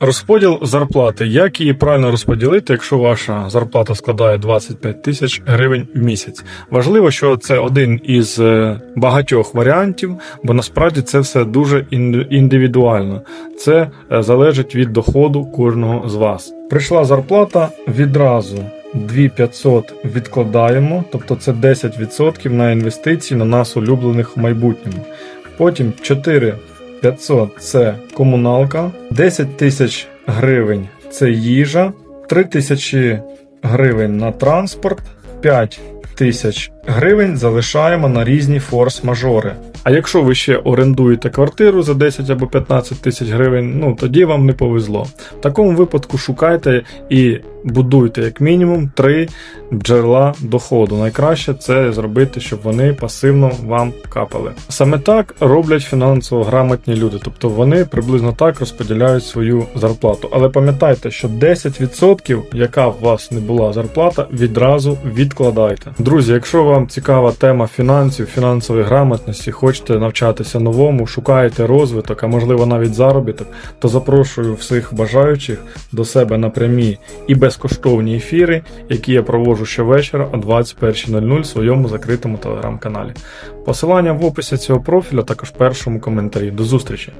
Розподіл зарплати. Як її правильно розподілити, якщо ваша зарплата складає 25 тисяч гривень в місяць? Важливо, що це один із е, багатьох варіантів, бо насправді це все дуже індивідуально. Це е, залежить від доходу кожного з вас. Прийшла зарплата відразу. 2500 відкладаємо, тобто це 10% на інвестиції на нас улюблених в майбутньому. Потім 4 500 це комуналка, 10 тисяч гривень це їжа, 3 тисячі гривень на транспорт, 5 тисяч гривень залишаємо на різні форс-мажори. А якщо ви ще орендуєте квартиру за 10 або 15 тисяч гривень, ну тоді вам не повезло. В такому випадку шукайте і будуйте як мінімум 3 джерела доходу. Найкраще це зробити, щоб вони пасивно вам капали. Саме так роблять фінансово грамотні люди, тобто вони приблизно так розподіляють свою зарплату. Але пам'ятайте, що 10%, яка в вас не була зарплата, відразу відкладайте. Друзі, якщо вам цікава тема фінансів, фінансової грамотності, хочете навчатися новому, шукаєте розвиток, а можливо навіть заробіток, то запрошую всіх бажаючих до себе на прямі і безкоштовні ефіри, які я проводжу щовечора о 21.00 в своєму закритому телеграм-каналі. Посилання в описі цього профіля, також в першому коментарі. До зустрічі!